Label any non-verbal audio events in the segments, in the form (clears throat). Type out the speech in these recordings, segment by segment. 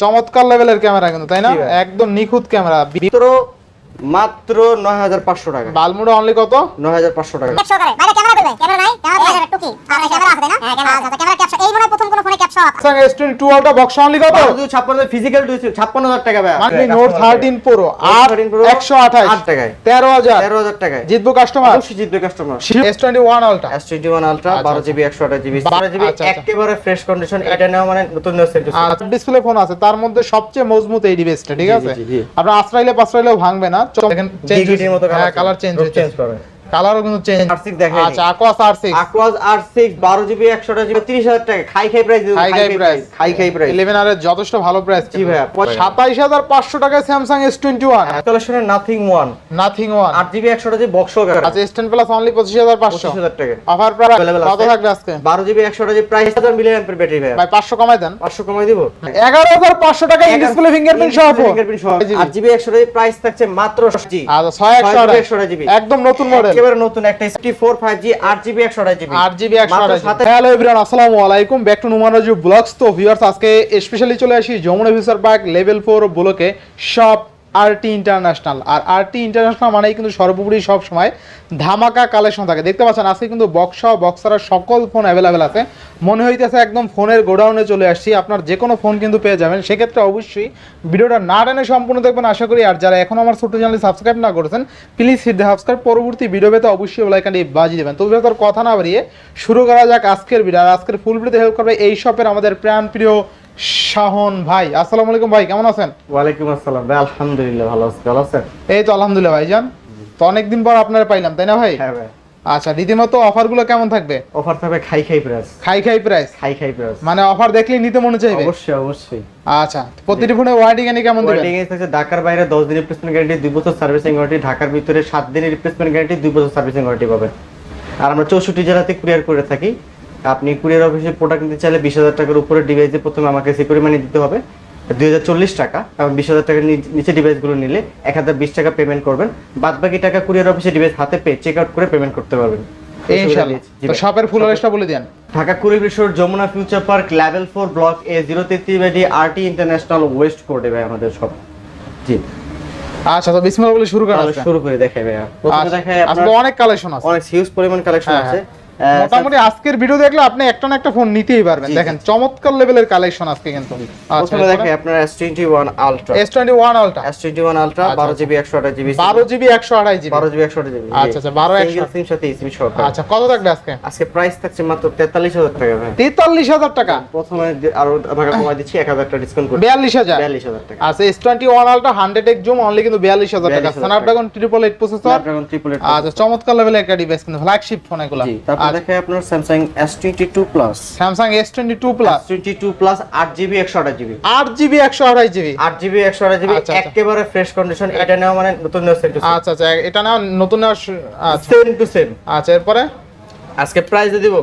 চমৎকার লেভেলের ক্যামেরা কিন্তু তাই না? একদম নিখুঁত ক্যামেরা মাত্র মাত্র নয় হাজার পাঁচশো টাকা। বালমুড়া অনলি কত? নয় হাজার পাঁচশো টাকা। ক্যাপশন করে বাইরে ক্যামেরা দেবে ক্যামেরা নাই? ক্যামেরা দেবে টুকি। আর ক্যামেরা আছে না? হ্যাঁ ক্যামেরা আছে। ক্যামেরা ক্যাপশন এই মনে প্রথম কোন ফোনে caption Samsung S22 ultra box only কত? ফিজিক্যাল ছাপ্পান্ন হাজার টাকা ভাই মানে নোট 13 প্রো আর 128 আট টাকায়। 13000 তেরো হাজার টাকায়। জিতবো কাস্টমার অবশ্যই জিতবে customer S21 ultra S twenty one ultra আচ্ছা, বারো আচ্ছা। জিবি একশো আঠাশ জিবি বারো জিবি আচ্ছা, আচ্ছা। একেবারে ফ্রেশ কন্ডিশন এটা নেওয়া মানে নতুন নিউ সেট আর ডিসপ্লে ফোন আছে তার মধ্যে সবচেয়ে মজবুত এই ডিভাইসটা ঠিক আছে। আপনার আশ্রাইলে পাঁচরাইলেও ভাঙবে না। দেখেন চেঞ্জ মতো হ্যাঁ কালার চেঞ্জ চেঞ্জ করে কালারও কিন্তু চেঞ্জ R6 দেখায়নি। আচ্ছা আকোয়াস R6 আকোয়াজ আর সিক্স বারো জিবি একশো আঠাশ জিবি তিরিশ হাজার টাকা। খাই খাই প্রাইস হাই হাই প্রাইস খাই খাই প্রাইস 11 আর যথেষ্ট ভালো প্রাইস জি ভাইয়া। 27500 টাকায় স্যামসাং S21 কালেকশনের নাথিং ওয়ান নাথিং ওয়ান আট জিবি একশো আঠাশ জিবি বক্স আচ্ছা S10 প্লাস অনলি 25500 পঁচিশ হাজার টাকা। অফার প্রাইস কত থাকবে আজকে? বারো জিবি একশো আঠাশ জিবি প্রাইস হাজার মিলিয়ন অ্যাম্পের ব্যাটারি ভাইয়া। ভাই 500 কমাই দেন। পাঁচশো কমাই দিব। 11500 টাকা ডিসপ্লে ফিঙ্গারপ্রিন্ট সহ ফিঙ্গারপ্রিন্ট সহ। আট জিবি একশো আঠাশ প্রাইস থাকছে মাত্র জি আচ্ছা 6100 একশো জিবি একদম নতুন মডেল একেবারে নতুন একটা সিক্সটি ফোর ফাইভ জি আট জিবি একশো আঠাশ জিবি আট জিবি একশো মাত্র আঠাশ সাথে- হ্যালো এভরিওয়ান আসসালামু আলাইকুম। ব্যাক টু ব্লগস তো ভিউয়ার্স আজকে স্পেশালি চলে আসি যমুনা ভিসার পার্ক লেভেল ফোর ব্লকে শপ আরটি ইন্টারন্যাশনাল আর আরটি ইন্টারন্যাশনাল মানেই কিন্তু সর্বোপরি সব সময় ধামাকা কালেকশন থাকে। দেখতে পাচ্ছেন, আজকে কিন্তু বক্সা বক্সারা সকল ফোন অ্যাভেলেবেল আছে। মনে হইতেছে একদম ফোনের গোডাউনে চলে আসছি। আপনার যে কোনো ফোন কিন্তু পেয়ে যাবেন। সেক্ষেত্রে অবশ্যই ভিডিওটা না টেনে সম্পূর্ণ দেখবেন। আশা করি, আর যারা এখন আমার ছোট্ট চ্যানেল সাবস্ক্রাইব না করেছেন প্লিজ হিট দ্য সাবস্ক্রাইব পরবর্তী ভিডিও পেতে অবশ্যই লাইকানটি বাজিয়ে দেবেন। তো তার কথা না বাড়িয়ে শুরু করা যাক আজকের ভিডিও আর আজকের ফুল ভিডিওতে হেল্প করবে এই শপের আমাদের প্রাণ প্রিয় শাহন ভাই আসসালামু আলাইকুম ভাই কেমন আছেন? ওয়ালাইকুম আসসালাম ভাই আলহামদুলিল্লাহ ভালো আছি ভালো আছেন? এই তো আলহামদুলিল্লাহ ভাইজান তো অনেকদিন পর আপনারা পাইলাম তাই না ভাই? হ্যাঁ ভাই। আচ্ছা রীতিমতো অফারগুলো কেমন থাকবে? অফার থাকবে খাই খাই প্রাইস। খাই খাই প্রাইস? খাই খাই প্রাইস। মানে অফার দেখলেই নিতে মনে চাইবে? অবশ্যই অবশ্যই। আচ্ছা প্রতিটি ফোনে ওয়ারেন্টি গ্যারান্টি কেমন দিবেন? এ থাকছে ঢাকার বাইরে 10 দিনের রিপ্লেসমেন্ট গ্যারান্টি 2 বছর সার্ভিসিং ওয়ারেন্টি ঢাকার ভিতরে 7 দিনের রিপ্লেসমেন্ট গ্যারান্টি 2 বছর সার্ভিসিং ওয়ারেন্টি পাবেন। আর আমরা 64 জেলাতে কুরিয়ার করে থাকি। আপনি কুরিয়ার অফিসে প্রোডাক্ট নিতে চাইলে 20000 টাকার উপরে ডিভাইসে প্রথমে আমাকে সিকিউরিটি মানি দিতে হবে। 2040 টাকা এবং 20000 টাকার নিচে ডিভাইসগুলো নিলে 1020 টাকা পেমেন্ট করবেন। বাদ বাকি টাকা কুরিয়ার অফিসে ডিভাইস হাতে পেয়ে চেক আউট করে পেমেন্ট করতে পারবেন। ইনশাআল্লাহ। জি তো ভাই। শপের ফুল অ্যাড্রেসটা বলে দেন। ঢাকা কুড়ি Jamuna future park level four block A zero তেত্রিশ বাই আরটি ইন্টারন্যাশনাল ওয়েস্ট কোর্টে ভাই আমাদের জি। আচ্ছা তো বিসমিল্লাহ বলে শুরু করা শুরু করে দেখাই আচ্ছা, আজকে অনেক কালেকশন আছে। অনেক হিউজ পরিমাণ কালেকশন হ্যাঁ, আছে। মোটামুটি আজকের ভিডিও দেখলে আপনি একটা না একটা ফোন নিতেই পারবেন। দেখেন চমৎকার লেভেলের কালেকশন আজকে কিন্তু। আচ্ছা প্রথমে দেখাই আপনার S twenty one ultra S twenty one ultra S twenty one ultra আচ্ছা, আচ্ছা। জিবি একশো আঠাশ জিবি বারো জিবি একশো আড়াই জিবি বারো জিবি একশো আঠাশ জিবি আচ্ছা, আচ্ছা, 12 সিঙ্গেল সিম সাথে সিম সহ আচ্ছা কত থাকবে আজকে? আজকে প্রাইস থাকছে মাত্র তেতাল্লিশ হাজার টাকা ভাই। তেতাল্লিশ হাজার টাকা? প্রথমে আরও আমাকে কমাই দিচ্ছি এক হাজার টাকা ডিসকাউন্ট করে বিয়াল্লিশ হাজার? বিয়াল্লিশ হাজার টাকা। আচ্ছা S twenty one ultra hundred zoom only কিন্তু বিয়াল্লিশ হাজার টাকা। 42,000 Snapdragon triple eight processor Snapdragon triple eight আচ্ছা চমৎকার লেভেলের একটা ডিভাইস কিন্তু ফ্ল্যাগশিপ ফোন এগুলো। জি আচ্ছা আপনার Samsung S twenty two plus Samsung S twenty two plus twenty two plus আট জিবি একশো আঠাশ জিবি আট জিবি একশো আড়াই জিবি আট জিবি একশো আঠাশ জিবি আচ্ছা, আচ্ছা। একেবারে ফ্রেশ কন্ডিশন এটা নেওয়া মানে নতুন আচ্ছা আচ্ছা এটা না নতুন সেম টু সেম আচ্ছা এরপরে? আজকে প্রাইস দিব।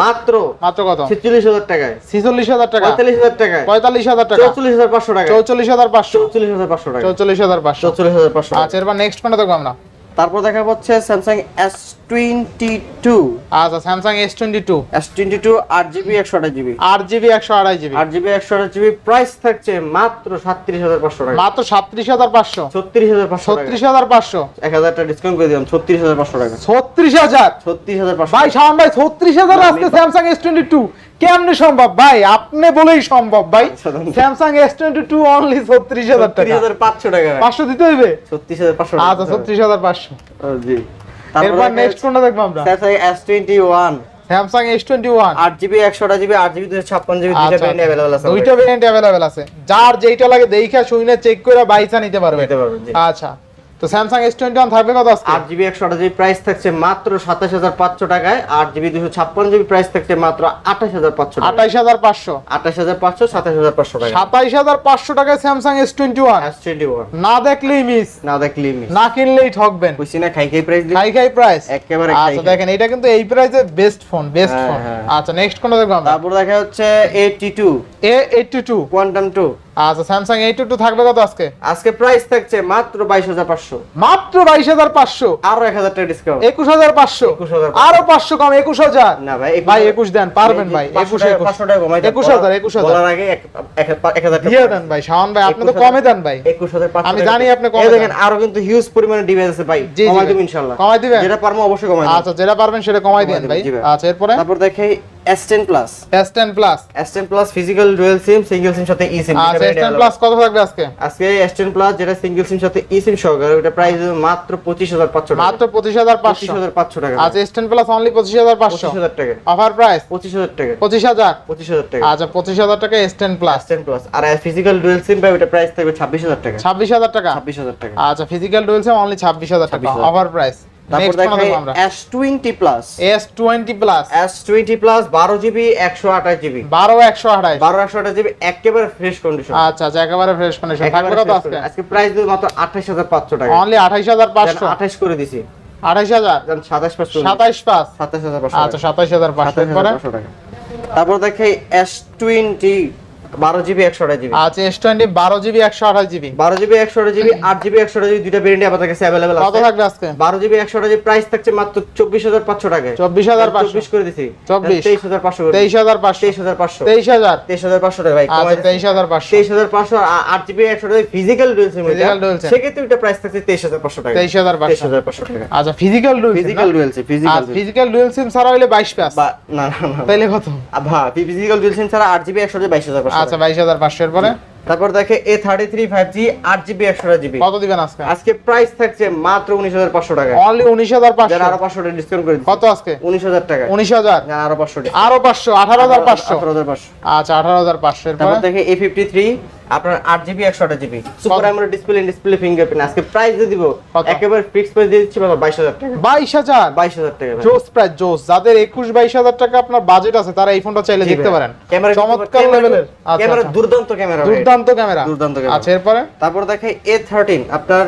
মাত্র মাত্র কত? ছেচল্লিশ হাজার টাকায়। ছিচল্লিশ হাজার টাকা। পঁয়তাল্লিশ হাজার টাকায়। পঁয়তাল্লিশ হাজার টাকা। চৌচল্লিশ হাজার পাঁচশো টাকা চৌচল্লিশ হাজার পাঁচশো। চৌচল্লিশ হাজার পাঁচশো টাকা চৌচল্লিশ হাজার পাঁচশো। চৌচল্লিশ হাজার পাঁচশো আচ্ছা এরপর নেক্সট কোনটা দেখব আমরা তারপর দেখা হচ্ছে স্যামসাং এস টোয়েন্টি টু আচ্ছা Samsung S twenty two S twenty two আট জিবি একশো আঠাশ জিবি আট জিবি একশো আড়াই জিবি আট জিবি একশো আঠাশ জিবি প্রাইস থাকছে মাত্র সাতত্রিশ হাজার পাঁচশো টাকা। মাত্র সাতত্রিশ হাজার পাঁচশো। ছত্রিশ হাজার পাঁচশো টাকা। ছত্রিশ হাজার পাঁচশো। এক হাজার টাকা ডিসকাউন্ট করে দিলাম ছত্রিশ হাজার পাঁচশো টাকা। ছত্রিশ হাজার? ছত্রিশ হাজার পাঁচশো ভাই শাওন ভাই ছত্রিশ হাজার আজকে স্যামসাং এস টোয়েন্টি টু কেমনে সম্ভব? ভাই আপনি বলেই সম্ভব ভাই। Samsung S twenty two only ছত্রিশ হাজার টাকা। পাঁচশো টাকা। পাঁচশো দিতে হইবে? ছত্রিশ হাজার পাঁচশো আচ্ছা ছত্রিশ হাজার পাঁচশো। ও, জি। এরপর নেক্সট কোনটা দেখব আমরা? Samsung S twenty one Samsung S twenty one আট জিবি জিবি আট জিবি দুশো ছাপ্পান্ন জিবি দুইটা ভ্যারিয়েন্ট অ্যাভেলেবল আছে দুইটা ভেরিয়েন্ট অ্যাভেলেবেল আছে। যার যেইটা লাগে দেখা শুনে চেক করে বাইসা নিতে পারবে। আচ্ছা। তো স্যামসাং এস টোয়েন্টি ওয়ান থাকবে কত আজকে? আট জিবি একশো আট জিবি প্রাইস থাকছে মাত্র সাতাশ হাজার পাঁচশো টাকায়। আট জিবি দুশো ছাপ্পান্ন জিবি প্রাইস থাকছে মাত্র আঠাশ হাজার পাঁচশো আঠাশ হাজার পাঁচশো। আঠাশ হাজার পাঁচশো সাতাশ হাজার পাঁচশো টাকা সাতাশ হাজার পাঁচশো টাকায় Samsung S twenty one S twenty one না দেখলেই মিস না দেখলি মিস না কিনলেই ঠকবেন। বুঝছি না খাই খাই প্রাইস খাই খাই প্রাইস একেবারে আচ্ছা দেখেন এটা কিন্তু এই প্রাইসে বেস্ট ফোন বেস্ট ফোন। আচ্ছা নেক্সট কোনটা দেখব আমরা? তারপর দেখা হচ্ছে eighty two A eighty two quantum two আচ্ছা স্যামসাং এইট টু থাকবে কত আজকে? আজকে প্রাইস থাকছে মাত্র বাইশ হাজার পাঁচশো। মাত্র বাইশ হাজার পাঁচশো? আরও এক হাজার টাকা ডিসকাউন্ট একুশ হাজার পাঁচশো? 21,500 আরও পাঁচশো কম একুশ হাজার? না ভাই ভাই একুশ দেন পারবেন ভাই একুশ একুশ। পাঁচশো টাকা কমাই একুশ হাজার একুশ হাজার। বলার আগে এক- হাজার দিয়ে দেন ভাই শাওন ভাই আপনি তো কমে দেন ভাই। একুশ হাজার আমি জানি আপনি দেখেন আরও কিন্তু হিউজ পরিমাণে ডিভাইস আছে ভাই। কমাই দিবেন? যেটা পারব অবশ্যই কমাই আচ্ছা যেটা পারবেন সেটা কমাই দেন ভাই। আচ্ছা এরপরে? তারপর দেখে S ten plus S ten plus S ten plus physical dual SIM single SIM সাথে ই সিম এস টেন প্লাস কত থাকবে আজকে? আজকে এস টেন প্লাস যেটা সিঙ্গেল সিম সাথে ই সিম সহকারে ওটা প্রাইস মাত্র পঁচিশ হাজার টাকা। মাত্র টাকা। আচ্ছা প্লাস অনলি টাকা। অফার প্রাইস টাকা। টাকা। আচ্ছা টাকা টেন প্লাস আর ফিজিক্যাল ডুয়েল সিম ভাই ওটা প্রাইস থাকবে ছাব্বিশ হাজার টাকা। ছাব্বিশ হাজার টাকা? ছাব্বিশ হাজার টাকা। আচ্ছা ফিজিক্যাল ডুয়েলস অনলি ছাব্বিশ হাজার টাকা। 26,000 অফার প্রাইস তারপর নেক্সট কোন দেখে S twenty plus S twenty plus S twenty plus বারো জিবি একশো আঠাশ জিবি বারো একশো আঠাইশ বারো একশো আঠাশ জিবি একেবারে ফ্রেশ কন্ডিশন আচ্ছা আচ্ছা একেবারে ফ্রেশ কন্ডিশন থাকবে কত আজকে? আজকে প্রাইস দেবো মাত্র আঠাশ হাজার পাঁচশো টাকা। অনলি আঠাইশ হাজার পাঁচশো? আঠাশ করে দিছি। আঠাইশ হাজার? সাতাশ পাঁচশো। সাতাইশ পাঁচ? সাতাশ হাজার আচ্ছা সাতাইশ হাজার পাঁচশো। সাতাশ এরপরে হাজার পাঁচশো টাকা। তারপর দেখে এস টোয়েন্টি বারো জিবি একশো আঠাশ জিবি। আচ্ছা এস টোয়েন্টি বারো জিবি একশো আঠাশ জিবি। বারো জিবি একশো আঠাশ জিবি আট জিবি একশো আঠাশ জিবি দুইটা ভেরিয়েন্ট আমাদের কাছে অ্যাভেলেবেল কত থাকবে আজকে? বারো জিবি একশো আঠাশ প্রাইস থাকছে মাত্র চব্বিশ হাজার পাঁচশো চব্বিশ হাজার চব্বিশ করে দিছি। 24 তেইশ হাজার পাঁচশো তেইশ হাজার পাঁচশো। তেইশ হাজার পাঁচশো। তেইশ হাজার। তেইশ হাজার পাঁচশো টাকা ভাই তেইশ হাজার পাঁচশো। তেইশ হাজার পাঁচশো আট জিবি একশো টাকা physical dual SIM Physical dual SIM। সেক্ষেত্রে ওইটা প্রাইস থাকছে তেইশ হাজার পাঁচশো টাকা 23,500 তেইশ হাজার পাঁচশো টাকা আচ্ছা physical dual physical dual SIM physical physical dual SIM ছাড়া হইলে বাইশ পাস না না না তাইলে কত? হ্যাঁ ফিজিক্যাল ডুয়েল সিম ছাড়া আট জিবি একশো বাইশ হাজার আচ্ছা 22500 এর পরে তারপর দেখে A thirty three five G আট জিবি একশো জিবি কত দিবেন আজকে? আজকে প্রাইস থাকছে মাত্র উনিশ হাজার পাঁচশো টাকা অনলি উনিশ হাজার পাঁচশো? আরও পাঁচশো টাকা ডিসকাউন্ট করে কত আজকে? উনিশ হাজার টাকা উনিশ হাজার? আরও পাঁচশো টাকা। আরও পাঁচশো আঠারো হাজার পাঁচশো। আঠারো হাজার পাঁচশো। আচ্ছা আঠারো হাজার পাঁচশো তারপর দেখে এ ফিফটি থ্রি আপনার আট জিবি একশো আট GB super AMOLED display display fingerprint আজকে প্রাইস দিয়ে দিব। একেবারে ফিক্স প্রাইস দিয়ে দিচ্ছি মাত্র বাইশ হাজার টাকা। বাইশ হাজার? বাইশ হাজার টাকা জোস প্রাইস জোস। যাদের একুশ বাইশ হাজার টাকা আপনার বাজেট আছে তারা এই ফোনটা চাইলে দেখতে পারেন। ক্যামেরা চমৎকার লেভেলের আচ্ছা ক্যামেরা আচ্ছা। দুর্দান্ত ক্যামেরা দুর্দান্ত ক্যামেরা দুর্দান্ত ক্যামেরা। আচ্ছা এরপরে? তারপর দেখে এ থার্টিন আপনার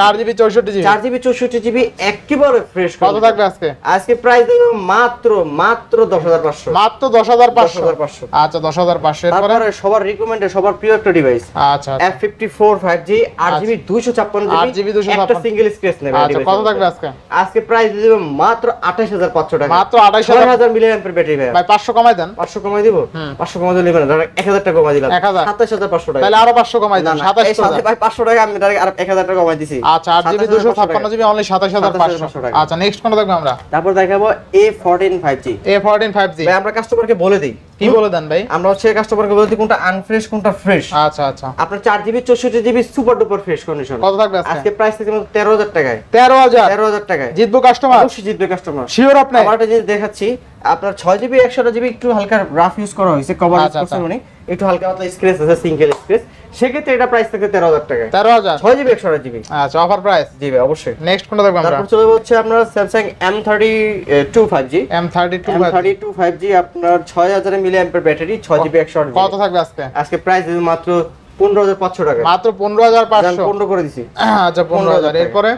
চার জিবি চৌষট্টি জিবি চার জিবি চৌষট্টি জিবি একেবারে ফ্রেশ কত থাকবে আজকে? আজকে প্রাইস দেব মাত্র মাত্র দশ হাজার পাঁচশো। মাত্র দশ হাজার পাঁচশো। 10,500 আচ্ছা দশ হাজার পাঁচশো। এরপরে? সবার রিকমেন্ডেড সবার প্রিয় একটা ডিভাইস আচ্ছা F fifty four five G আট জিবি দুইশো ছাপ্পান্ন 8GB জিবি একটা সিঙ্গেল স্ক্রেচ নেবে আচ্ছা কত থাকবে আজকে? আজকে প্রাইস দেবো মাত্র আঠাশ হাজার পাঁচশো টাকা। মাত্র আঠাইশ ছয় হাজার হাজার মিলিয়ন অ্যাম্পের ব্যাটারি ভাই ভাই পাঁচশো কমাই দেন। পাঁচশো কমাই দিব? হুম। পাঁচশো কমাই দিলে এক হাজার টাকা কমাই দিলাম। 1000 সাতাশ হাজার পাঁচশো টাকা। তাহলে আরও পাঁচশো কমাই দেন না সাতাশ এই সাথে ভাই পাঁচশো টাকা আমি ডাইরেক্ট আর এক হাজার টাকা কমাই দিছি। আচ্ছা 27,500 টাকা। ছাপ্পান্ন জিবি অনলি সাতাশ হাজার পাঁচশো। 27,500 টাকা। আচ্ছা নেক্সট কোনটা দেখব আমরা? তারপর দেখাবো A fourteen five G A fourteen five G ভাই আমরা কাস্টমারকে বলে দিই। কি বলে দেন ভাই? আমরা হচ্ছে কাস্টমারকে বলে দিই কোনটা আনফ্রেশ কোনটা ফ্রেশ আচ্ছা আচ্ছা। আপনার চার জিবি চৌষট্টি GB super duper fresh condition কত থাকবে আজকে? আজকে প্রাইস থেকে মাত্র তেরো হাজার টাকায়। তেরো হাজার? তেরো হাজার টাকায়। জিতবো কাস্টমার অবশ্যই জিতবে কাস্টমার শিওর আপনি? আমার একটা জিনিস দেখাচ্ছি আপনার ছয় জিবি একশো জিবি একটু হালকা রাফ ইউজ করা হয়েছে কভার আচ্ছা, আচ্ছা। করছেন উনি। একটু হালকা পাতলা স্ক্রেচ আছে সিঙ্গেল স্ক্রেচ সেক্ষেত্রে এটা প্রাইস তেরো হাজার টাকায় তেরো হাজার? ছয় জিবি একশো জিবি আচ্ছা অফার প্রাইস জি ভাই অবশ্যই। নেক্সট কোনটা দেখব তারপর চলে হচ্ছে আপনার Samsung M thirty two five G M thirty two thirty two five G আপনার ছয় হাজার মিলি অ্যাম্পের ব্যাটারি ছয় জিবি একশো কত থাকবে আজকে? আজকে প্রাইস মাত্র পনেরো হাজার পাঁচশো টাকা। মাত্র পনেরো হাজার পাঁচশো। পনেরো করে দিছি। আচ্ছা পনেরো হাজার। 15,000 এরপরে?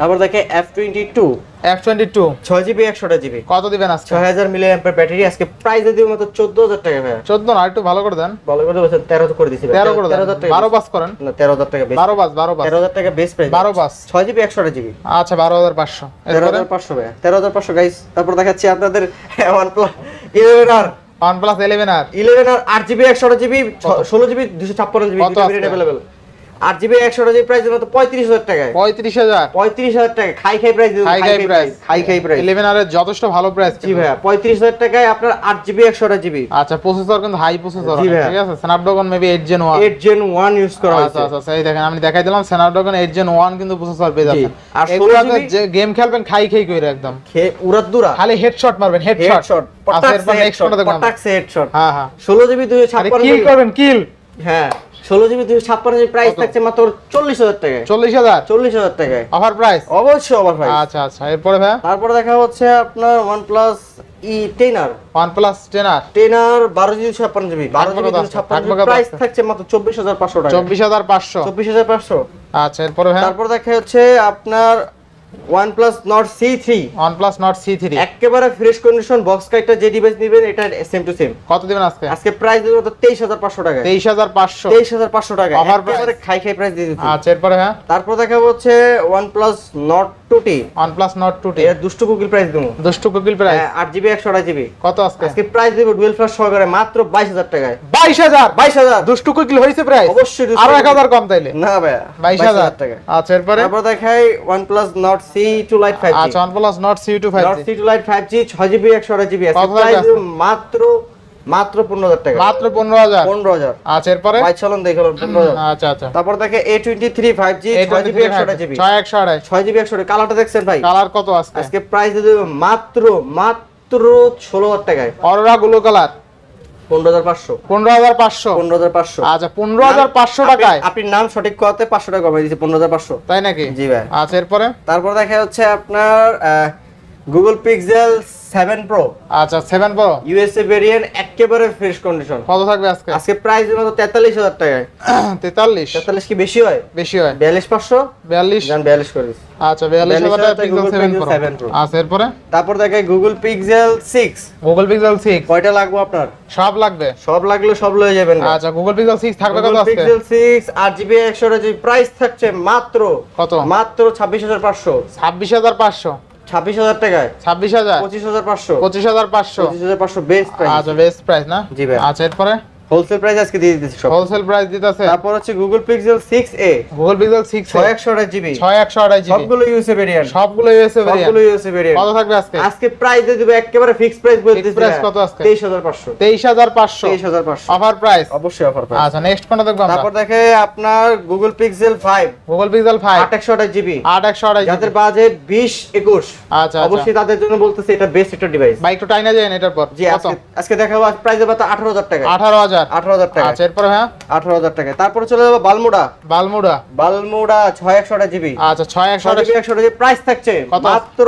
তারপর দেখে F twenty two F twenty two ছয় জিবি একশোটা জিবি কত দিবেন আজকে? ছয় হাজার মিলি অ্যাম্পের ব্যাটারি আজকে প্রাইস দিয়ে চোদ্দ হাজার টাকা ভাই চোদ্দ না একটু ভালো করে দেন। ভালো করে বলছেন তেরো করে দিছি ভাই। তেরো করে দেন। হাজার টাকা বারো বাস করেন। না তেরো হাজার টাকা বারো বাস বারো বাস। তেরো হাজার টাকা বেস্ট প্রাইস বারো বাস। ছয় জিবি একশোটা জিবি আচ্ছা বারো হাজার পাঁচশো। তেরো হাজার পাঁচশো ভাই তেরো হাজার পাঁচশো গাইস তারপর দেখাচ্ছি আপনাদের one plus eleven R one plus eleven R eleven R আট জিবি ষোলো জিবি দুশো ছাপ্পান্ন জিবি অ্যাভেলেবেল আট জিবি একশোটা জিবি প্রাইস মাত্র পঁয়ত্রিশ হাজার টাকায়। পঁয়ত্রিশ হাজার। পঁয়ত্রিশ হাজার টাকা খাই খাই প্রাইস হাই হাই প্রাইস খাই খাই প্রাইস ইলেভেন আর যথেষ্ট ভালো প্রাইস জি ভাইয়া পঁয়ত্রিশ হাজার টাকায় আপনার আট জিবি একশোটা জিবি। আচ্ছা প্রসেসর কিন্তু হাই প্রসেসর জি ঠিক আছে? Snapdragon maybe eight gen one eight gen one use করা আচ্ছা আচ্ছা আচ্ছা, এই দেখেন আমি দেখাই দিলাম স্ন্যাপড্রাগন এইট জেন ওয়ান কিন্তু প্রসেসর পেয়ে যাচ্ছেন। আর এগুলো 16 আপনি যে গেম খেলবেন খাই খাই কইরে একদম। খেয়ে উড়াদুরা খালি হেডশট মারবেন হেডশট আচ্ছা পটাক্স হেডশট হ্যাঁ হ্যাঁ। ষোলো জিবি দুশো আরে ছাপ্পান্ন কিল করবেন কিল হ্যাঁ। ষোলো জিবি দুশো ছাপ্পান্ন জিবি প্রাইস থাকছে মাত্র চল্লিশ হাজার টাকায়। চল্লিশ হাজার? চল্লিশ হাজার টাকায়। অফার প্রাইস অবশ্যই অফার প্রাইস আচ্ছা আচ্ছা এরপরে ভাই তারপরে দেখা হচ্ছে আপনার one plus E ten R one plus ten R ten R বারো জিবি ছাপ্পান্ন জিবি। বারো জিবি দুশো? ছাপ্পান্ন জিবি প্রাইস থাকছে মাত্র চব্বিশ হাজার পাঁচশো টাকা চব্বিশ হাজার পাঁচশো। চব্বিশ হাজার পাঁচশো। আচ্ছা এরপরে ভাই তারপর দেখা হচ্ছে আপনার OnePlus Nord C3 OnePlus Nord C3 একেবারে ফ্রেশ কন্ডিশন বক্স যে ডিভাইস নেবেন এটা সেম টু সেম কত দিবেন আজকে? আজকে প্রাইস দিব তো তেইশ হাজার পাঁচশো টাকা তেইশ হাজার পাঁচশো। তেইশ হাজার পাঁচশো টাকা অফার প্রাইস খাই খাই প্রাইস দিয়ে দিচ্ছি। আচ্ছা এরপরে হ্যাঁ? তারপর দেখাবো হচ্ছে OnePlus Nord 2T OnePlus Nord 2T এর দুষ্টু কুকিল প্রাইস দেবো দুষ্টু কোকিল প্রাইস হ্যাঁ, আট জিবি একশো আড়াই জিবি কত আজকে? আজকে প্রাইস দেবো ডুয়েল ফ্লাশ সহকারে মাত্র বাইশ হাজার টাকায়। বাইশ হাজার? বাইশ হাজার। দুষ্টু কোকিল হয়েছে প্রাইস অবশ্যই আরও এক হাজার কম তাইলে? না বাইশ হাজার। টাকা। আচ্ছা এরপরে? তারপর দেখাই OnePlus Nord C2 Lite 5G আচ্ছা OnePlus Nord C2 Nord 5G C2 Lite 5G ছয় জিবি একশো আড়াই জিবি আজকে কত টাকা প্রাইস মাত্র মাত্র পনেরো হাজার টাকা। মাত্র পনেরো হাজার? পনেরো হাজার। আচ্ছা এরপরে? বাইশ চলন দেখে পনেরো হাজার। আচ্ছা আচ্ছা। তারপর দেখে A twenty three five G ছয় জিবি একশো আঠাশ জিবি ছয় একশো আড়াই। ছয় জিবি একশো কালারটা দেখছেন ভাই? কালার কত আজকে আজকে প্রাইস দিয়ে মাত্র মাত্র ষোলো হাজার টাকায়। অরোরা গুলো কালার পনেরো হাজার পাঁচশো। পনেরো হাজার পাঁচশো? পনেরো হাজার পাঁচশো। পনেরো হাজার পাঁচশো টাকায়? আপনি নাম সঠিক করতে পাঁচশো টাকা কমাই পনেরো হাজার পাঁচশো। তাই নাকি? জি ভাই। এরপরে? তারপর দেখা যাচ্ছে আপনার গুগল পিক্সেল সেভেন প্রো আচ্ছা সেভেন প্রো ইউএসএ ভেরিয়েন্ট একেবারে ফ্রেশ কন্ডিশন কত থাকবে আজকে? আজকে প্রাইস মাত্র তেতাল্লিশ হাজার টাকায়। (clears throat) তেতাল্লিশ। তেতাল্লিশ কি বেশি হয়? বেশি হয়। বিয়াল্লিশ পাঁচশো? বিয়াল্লিশ। যান বিয়াল্লিশ আচ্ছা বিয়াল্লিশ 42 হাজার হাজার Pixel Google seven Pixel pro 7 Pro। আচ্ছা এরপরে? তারপর দেখে Google Pixel six Google Pixel six কয়টা লাগবে আপনার? সব লাগবে? সব লাগলে সব লয়ে যাবেন আচ্ছা গুগল পিক্সেল সিক্স থাকবে কত আজকে? পিক্সেল সিক্স আট জিবি একশো জিবি প্রাইস থাকছে মাত্র কত? মাত্র ছাব্বিশ হাজার পাঁচশো। ছাব্বিশ হাজার টাকায়। ছাব্বিশ হাজার। পঁচিশ হাজার পাঁচশো। পঁচিশ হাজার পাঁচশো। পঁচিশ হাজার পাঁচশো বেস্ট প্রাইস আচ্ছা বেস্ট প্রাইস না? জি ভাই। আচ্ছা এরপরে? হোলসেল প্রাইস আজকে দিয়ে দিচ্ছি সব। হোলসেল প্রাইস দিতেছে। তারপর হচ্ছে Google Pixel six A Google Pixel six ছয় একশো আঠাশ জিবি ছয় একশো আড়াই জিবি সবগুলো ইউএসএ ভেরিয়েন্ট সবগুলো ইউএসএ ভেরিয়েন্ট সবগুলো ইউএসএ ভেরিয়েন্ট কত থাকবে আজকে? আজকে প্রাইস দিয়ে দেবো একেবারে ফিক্স প্রাইস বলে দিচ্ছি price কত আজকে? তেইশ হাজার পাঁচশো। তেইশ হাজার পাঁচশো। তেইশ হাজার পাঁচশো। অফার প্রাইস অবশ্যই অফার প্রাইস আচ্ছা নেক্সট কোনটা দেখব আমরা? তারপর দেখে আপনার Google Pixel five Google Pixel five আট একশো আঠাশ জিবি আট একশো আড়াই যাদের বাজেট বিশ একুশ। আচ্ছা অবশ্যই তাদের জন্য বলতেছি এটা বেস্ট একটা ডিভাইস তো টাইনা যায় এটার পর জি আজকে আজকে দেখাবো প্রাইস দেবো আঠারো হাজার টাকা। আঠারো হাজার। আঠারো হাজার টাকা। আচ্ছা এরপরে হ্যাঁ আঠারো হাজার টাকা। তারপরে চলে যাব বালমুড়া। বালমুড়া। ছয় জিবি। আচ্ছা ছয় একশো জিবি জিবি। প্রাইস থাকছে মাত্র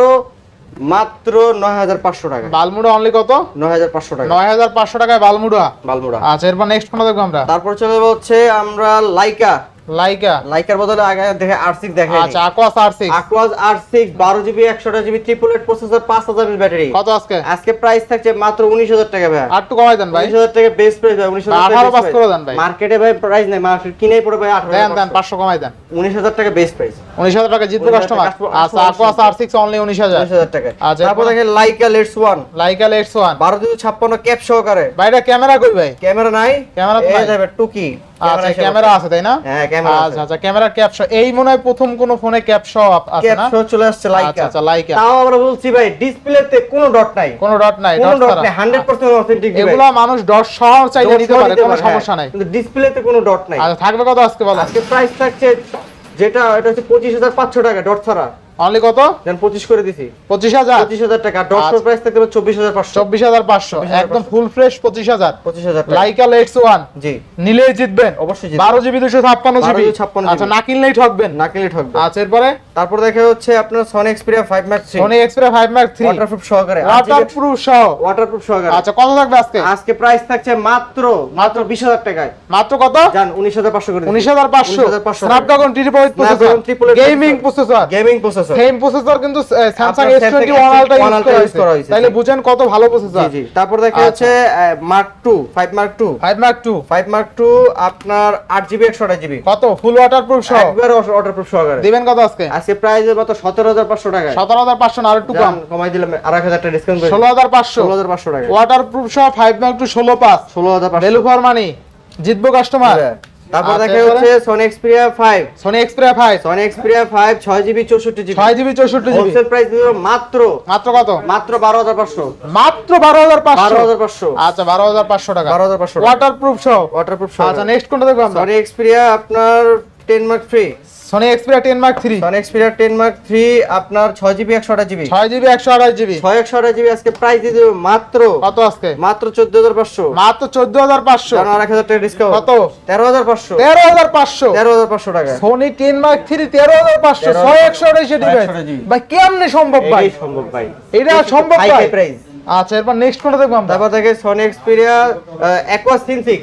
মাত্র নয় হাজার পাঁচশো টাকা। বালমুড়া অনলি কত? নয় হাজার পাঁচশো টাকা। নয় হাজার পাঁচশো টাকায় বালমুড়া। বালমুড়া। আচ্ছা এরপর নেক্সট কোনটা দেখব আমরা। তারপর চলে যাব হচ্ছে আমরা লাইকা। লাইকা? লাইকার বদলে আগে দেখে আর সিক্স দেখে আচ্ছা Aquos R six Aquos R six বারো জিবি একশো জিবি ট্রিপল এইট প্রসেসর পাঁচ হাজার ব্যাটারি কত আজকে? আজকে প্রাইস থাকছে মাত্র উনিশ হাজার টাকা ভাই। আর একটু কমাই দেন ভাই। উনিশ হাজার টাকা বেস প্রাইস ভাই 19000 টাকা 18 পাস করে দেন ভাই। মার্কেটে ভাই প্রাইস নাই মার্কেট কিনেই পড়ে ভাই আঠারো দেন দেন পাঁচশো কমাই দেন। উনিশ হাজার টাকা বেস প্রাইস উনিশ হাজার টাকা জিতবে কাস্টমার আচ্ছা customer আর সিক্স অনলি উনিশ হাজার। উনিশ হাজার টাকা। আচ্ছা, তারপর দেখেন Leica Leitz one Leica Leitz one বারো দুই ছাপ্পান্ন ক্যাপ সহকারে। ভাইটা ক্যামেরা কই ভাই? ক্যামেরা নাই? ক্যামেরা তো যাবে টুকি। আচ্ছা ক্যামেরা আছে তাই না? হ্যাঁ ক্যামেরা আচ্ছা আচ্ছা ক্যামেরা ক্যাপশন এই মনে হয় প্রথম কোন ফোনে ক্যাপশন আছে না? সহ চলে আসছে আচ্ছা লাইকা আচ্ছা লাইকা তাও আমরা বলছি ভাই ডিসপ্লেতে কোনো ডট নাই। কোনো ডট নাই কোনো ডট ডট নাই হান্ড্রেড পার্সেন্ট অথেন্টিক এগুলা মানুষ ডট সহ চাইলে নিতে পারে কোনো সমস্যা নাই। কিন্তু ডিসপ্লেতে কোনো ডট নাই। আচ্ছা থাকবে কত আজকে বলো? আজকে প্রাইস থাকছে যেটা এটা হচ্ছে পঁচিশ হাজার পাঁচশো টাকা ডট ছাড়া। অনলি কত? যেন পঁচিশ করে দিছি। পঁচিশ হাজার? পঁচিশ হাজার টাকা। ডট আচ্ছা। প্রাইস থাকতে চব্বিশ হাজার পাঁচশো। চব্বিশ হাজার পাঁচশো। 24,500 একদম ফুল ফ্রেশ পঁচিশ হাজার। পঁচিশ হাজার টাকা। লাইকা লেটস ওয়ান জি। নিলেই জিতবেন। অবশ্যই জিতবেন। বারো জিবি দুশো ছাপ্পান্ন 12 জিবি। GB 56 আচ্ছা না কিনলেই ঠকবেন। নাকেলে ঠকবে। আচ্ছা এরপরে? তারপর দেখা হচ্ছে আপনার Sony Xperia five max three Sony Xperia five mark three waterproof সহকারে। ওয়াটার প্রুফ সহ। ওয়াটারপ্রুফ সহকারে। আচ্ছা কত থাকবে আজকে? আজকে প্রাইস থাকছে মাত্র মাত্র বিশ হাজার টাকায়। মাত্র কত? জান উনিশ হাজার পাঁচশো করে উনিশ হাজার পাঁচশো। 19,500 Snapdragon triple eight Snapdragon processor gaming processor gaming processor same processor কিন্তু স্যামসাং আপনার S twenty one ultra use করা হয়েছে। তাইলে বুঝেন কত ভালো প্রসেসর জি তারপর দেখা আচ্ছা। হচ্ছে mark two five mark two five mark two five mark two আপনার আট জিবি একশো আঠাশ জিবি কত? ফুল ওয়াটার প্রুফ সহ। একবার ওয়াটারপ্রুফ সহকারে। দিবেন কত আজকে? আজকে প্রাইসের মতো সতেরো হাজার পাঁচশো টাকা সতেরো হাজার পাঁচশো না আর একটু কম। কমাই দিলাম আর এক হাজার টাকা ডিসকাউন্ট করে ষোলো হাজার পাঁচশো। ষোলো হাজার পাঁচশো টাকা ওয়াটার প্রুফ সহ ফাইভ মার্ক টু ষোলো পাঁচ। ষোলো হাজার পাঁচশো। ভ্যালু ফর মানি জিতবো কাস্টমার তারপর দেখে? হচ্ছে Sony Xperia five Sony Xperia five Sony Xperia five ছয় জিবি চৌষট্টি জিবি। ছয় জিবি চৌষট্টি জিবি। হোলসেল প্রাইস দিল মাত্র মাত্র কত? মাত্র বারো হাজার পাঁচশো। মাত্র বারো হাজার পাঁচশো। বারো হাজার পাঁচশো। আচ্ছা বারো হাজার পাঁচশো টাকা। বারো হাজার পাঁচশো ওয়াটারপ্রুফ সব সহ। ওয়াটারপ্রুফ আচ্ছা নেক্সট কোনটা দেখব আমরা? সনি এক্সপেরিয়া আপনার 10 mark 3 Sony Xperia 10 mark 3 Sony Xperia 10 mark 3 আপনার জিবি 128 জিবি জিবি জিবি আজকে প্রাইস দিয়ে মাত্র কত আজকে? মাত্র 14500 মাত্র 14500 কারণ 1000 টাকা ডিসকাউন্ট কত? 13500 13500 13500 টাকা। সনি 10 মার্ক 3 13500 6 ভাই কেমনে সম্ভব ভাই? এটা সম্ভব ভাই। এটা সম্ভব ভাই? প্রাইস আচ্ছা এরপর নেক্সট কোনটা দেখব আমরা? তারপর দেখে Sony Xperia Aquos sense 6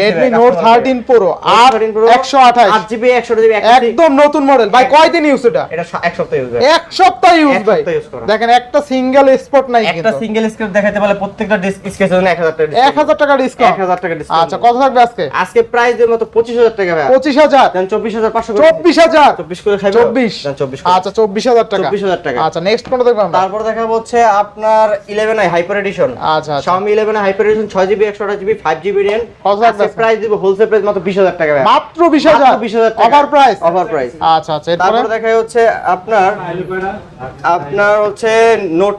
Redmi note thirteen Pro আট একশো আঠাশ। আট জিবি একশো জিবি একদম নতুন মডেল ভাই কয়দিন ইউজ এটা? এটা এক সপ্তাহ ইউজ এক সপ্তাহ ইউজ ভাই। সপ্তাহ use করা। দেখেন একটা সিঙ্গেল স্পট নাই একটা সিঙ্গেল স্ক্রিন দেখাতে পারলে প্রত্যেকটা স্কেচের জন্য এক হাজার টাকা এক হাজার টাকা ডিসকাউন্ট এক হাজার টাকা ডিসকাউন্ট আচ্ছা কত থাকবে আজকে? আজকে প্রাইস এর মতো পঁচিশ হাজার টাকা ভাই। দেন করে খাইবে। দেন আচ্ছা টাকা। আচ্ছা নেক্সট কোনটা দেখব আমরা। তারপর দেখাবো হচ্ছে আপনার ইলেভেন আই হাইপার এডিশন আচ্ছা আচ্ছা। Xiaomi 11 hyper edition 6 GB 128 GB 5 GB RAM কত থাকবে প্রাইস দিব হোলসেল প্রাইস মাত্র 20000 টাকা মাত্র বিশ হাজার? মাত্র 20000 টাকা। অফার প্রাইস অফার প্রাইস আচ্ছা আচ্ছা এরপরে? তারপর দেখা হচ্ছে আপনার আপনার হচ্ছে note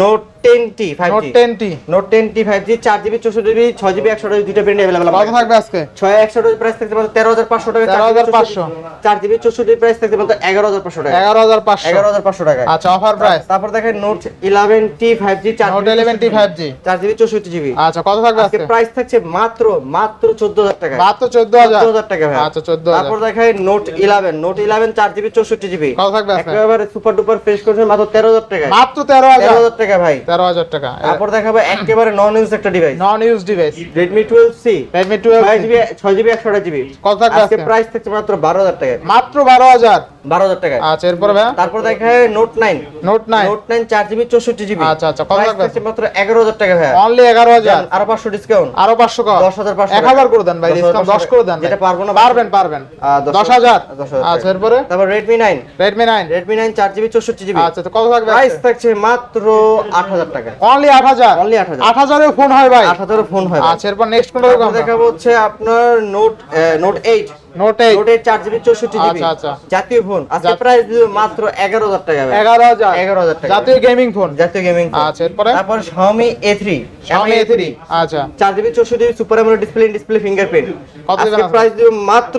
note ten T ten T note ten T five G চার জিবি চৌষট্টি জিবি ছয় জিবি একশো দুইটা ভেরিয়েন্ট অ্যাভেলেবল থাকবে আজকে? ছয় একশো প্রাইস থাকতে পারো তেরো হাজার পাঁচশো টাকা তেরো হাজার পাঁচশো। চার জিবি চৌষট্টি প্রাইস থাকতে পারো এগারো হাজার পাঁচশো টাকা। এগারো হাজার পাঁচশো। এগারো হাজার পাঁচশো টাকা। আচ্ছা অফার প্রাইস তারপর দেখেন note eleven T five G চার note eleven T five G চার জিবি চৌষট্টি জিবি আচ্ছা কত থাকবে আজকে প্রাইস থাকছে মাত্র মাত্র চোদ্দ হাজার টাকা। মাত্র চোদ্দ হাজার। চোদ্দ হাজার টাকা আচ্ছা চোদ্দ তারপর দেখেন নোট ইলেভেন নোট ইলেভেন চার জিবি চৌষট্টি জিবি কত থাকবে একেবারে সুপার ডুপার ফ্রেশ করছে মাত্র তেরো হাজার টাকা মাত্র তেরো হাজার টাকা ভাই। তেরো হাজার টাকা। তারপর দেখাবো একেবারে নন ইউজ একটা device non use device Redmi 12C Redmi twelve 6 GB 6 GB 128 GB কত থাকবে প্রাইস থাকছে মাত্র 12000 টাকা মাত্র বারো হাজার। 12000 টাকা আচ্ছা এরপরে ভাই তারপর দেখায় note 9 note nine note 9 4 GB 64 GB. আচ্ছা, আচ্ছা, কত মাত্র 11000 টাকা ভাই অনলি এগারো হাজার? আরও 500 ডিসকাউন্ট আরও পাঁচশো কম 10,500 এক হাজার করে দেন ভাই ডিসকাউন্ট দশ করে দেন যেটা পারব না। পারবেন পারবেন। দশ দশ হাজার? দশ হাজার আচ্ছা টাকা। এরপরে? তারপর Redmi 9 Redmi nine Redmi 9 4 GB 64 GB. আচ্ছা তো কত থাকবে প্রাইস থাকছে মাত্র 8000 টাকা। অনলি আট হাজার? Only 8,000 আট হাজারে ফোন হয় ভাই। 8000 ফোন হয় আচ্ছা এরপর নেক্সট কোনটা দেখব হচ্ছে আপনার note note 8 note eight note 8 4 GB 64 GB আচ্ছা, আচ্ছা। জাতীয় ফোন আজকে প্রাইস দিল মাত্র 11000 টাকা ভাই। এগারো হাজার। টাকা। জাতীয় গেমিং ফোন জাতীয় গেমিং আচ্ছা এরপরে? তারপর Xiaomi A3 Xiaomi A3 আচ্ছা। 4 GB 64 GB super AMOLED display display fingerprint আজকে আজকে? প্রাইস দিল মাত্র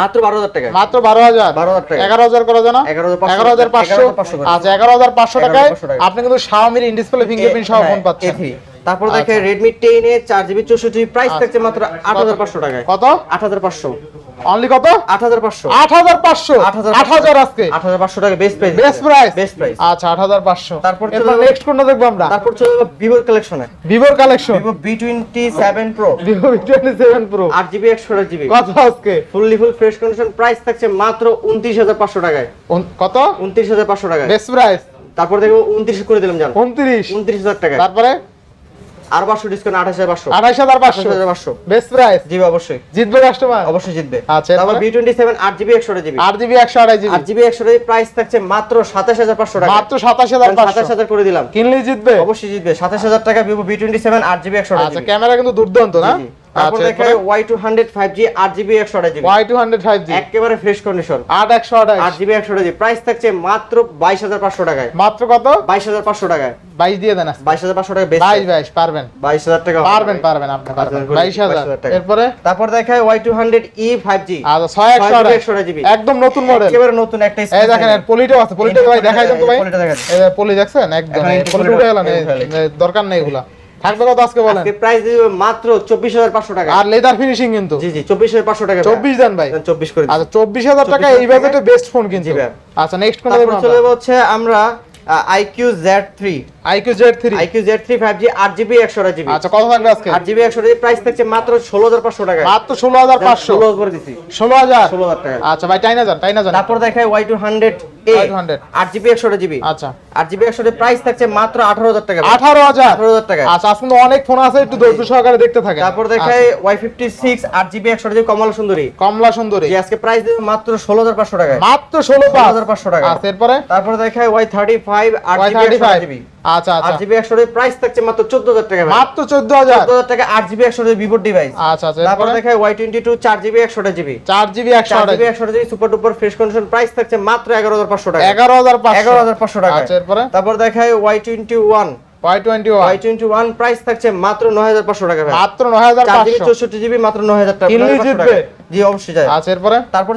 মাত্র 12000 টাকা। মাত্র বারো হাজার? 12,000 টাকা। এগারো হাজার করে জানা এগারো হাজার পাঁচশো আচ্ছা এগারো হাজার পাঁচশো টাকায় 11,500 টাকা। আপনি কিন্তু শাওমির ইন ডিসপ্লে ফিঙ্গারপ্রিন্ট সহ ফোন হ্যাঁ, পাচ্ছেন। A3 তারপর দেখে Redmi 10 A 4 GB 64 GB price আচ্ছা। থাকছে মাত্র 8500 টাকায়। কত? 8500 অনলি কত? 8500 আট হাজার পাঁচশো। আট হাজার আজকে। 8500 টাকা best price best price best price আচ্ছা আট হাজার পাঁচশো। তারপর চলে এরপর নেক্সট কোনটা দেখব আমরা? তারপর চলে যাব ভিভোর কালেকশনে ভিভোর collection Vivo B27 Pro Vivo twenty seven Pro 8 GB 128 GB কত আজকে? Fully full fresh condition price থাকছে মাত্র 29500 টাকায়। কত? 29500 টাকায়। বেস্ট প্রাইস তারপর দেখো 29 করে দিলাম জান। উনত্রিশ। 29000 টাকা তারপরে? আর 500 ডিসকাউন্ট 28500 আঠাইশ হাজার পাঁচশো। 28500 বেস্ট প্রাইস জি অবশ্যই। জিতবে কাস্টমার অবশ্যই জিতবে। আচ্ছা, তারপর? B27 8 জিবি একশো জিবি আট জিবি একশো আড়াই জিবি আট জিবি একশো প্রাইস থাকছে মাত্র সাতাশ হাজার পাঁচশো টাকা মাত্র সাতাশ হাজার সাতাশ হাজার করে দিলাম। কিনলেই জিতবে? অবশ্যই জিতবে। সাতাশ হাজার টাকা ভিভো বি টোয়েন্টি সেভেন আট জিবি একশো আচ্ছা ক্যামেরা কিন্তু দুর্দান্ত না? তারপর দেখে Y two hundred five G আট জিবি একশো GB Y two hundred five G একেবারে ফ্রেশ কন্ডিশন আট একশো আঠাশ। আট জিবি একশো জিবি প্রাইস থাকছে মাত্র বাইশ হাজার পাঁচশো টাকায়। মাত্র কত? বাইশ হাজার পাঁচশো টাকায়। বাইশ দিয়ে দেন আজকে। বাইশ হাজার পাঁচশো টাকা বেশি বাইশ বাইশ পারবেন। বাইশ হাজার টাকা পারবেন পারবেন আপনি পারবেন। বাইশ হাজার। টাকা। এরপরে? তারপর দেখায় Y two hundred E five G আচ্ছা। একদম নতুন মডেল একেবারে নতুন একটা এই দেখেন। এর পলিটাও আছে। পলিটা ভাই দেখাই দেন তো ভাই। পলিটা। এই পলি দেখছেন? একদম পলিটা উঠে গেল দরকার নেই এগুলা। থাকবে কত আজকে বলেন? আজকে প্রাইস মাত্র 24500 টাকা। আর লেদার ফিনিশিং কিন্তু। জি জি 24500 টাকা। 24 দেন ভাই। 24 করে আচ্ছা 24000 টাকা এইভাবে বাজেটে বেস্ট ফোন কিন্তু। আচ্ছা নেক্সট কোনটা চলে হচ্ছে আমরা আইকিউ Z3 আচ্ছা, আচ্ছা। আচ্ছা, অনেক ফোন আছে একটু ধৈর্য সহকারে দেখতে থাকেন। তারপর দেখাই Y56 8GB 128GB কমলা সুন্দরী। কমলা সুন্দরী। আজকে প্রাইস দেব মাত্র 16500 টাকা মাত্র 16500 টাকা আচ্ছা এরপরে? তারপর দেখাই Y35 8GB 128GB আচ্ছা আচ্ছা। 8GB 100 এর প্রাইস থাকছে মাত্র 14000 টাকা তারপর দেখাই Y22 4GB 100 GB 4GB 100 GB 100 GB price থাকছে মাত্র 11500 টাকা। 11500 টাকা আচ্ছা এরপর? তারপর দেখাই Y21 Y21 মাত্র 9500 টাকা টাকা জি অবশ্যই যায়। আচ্ছা তারপর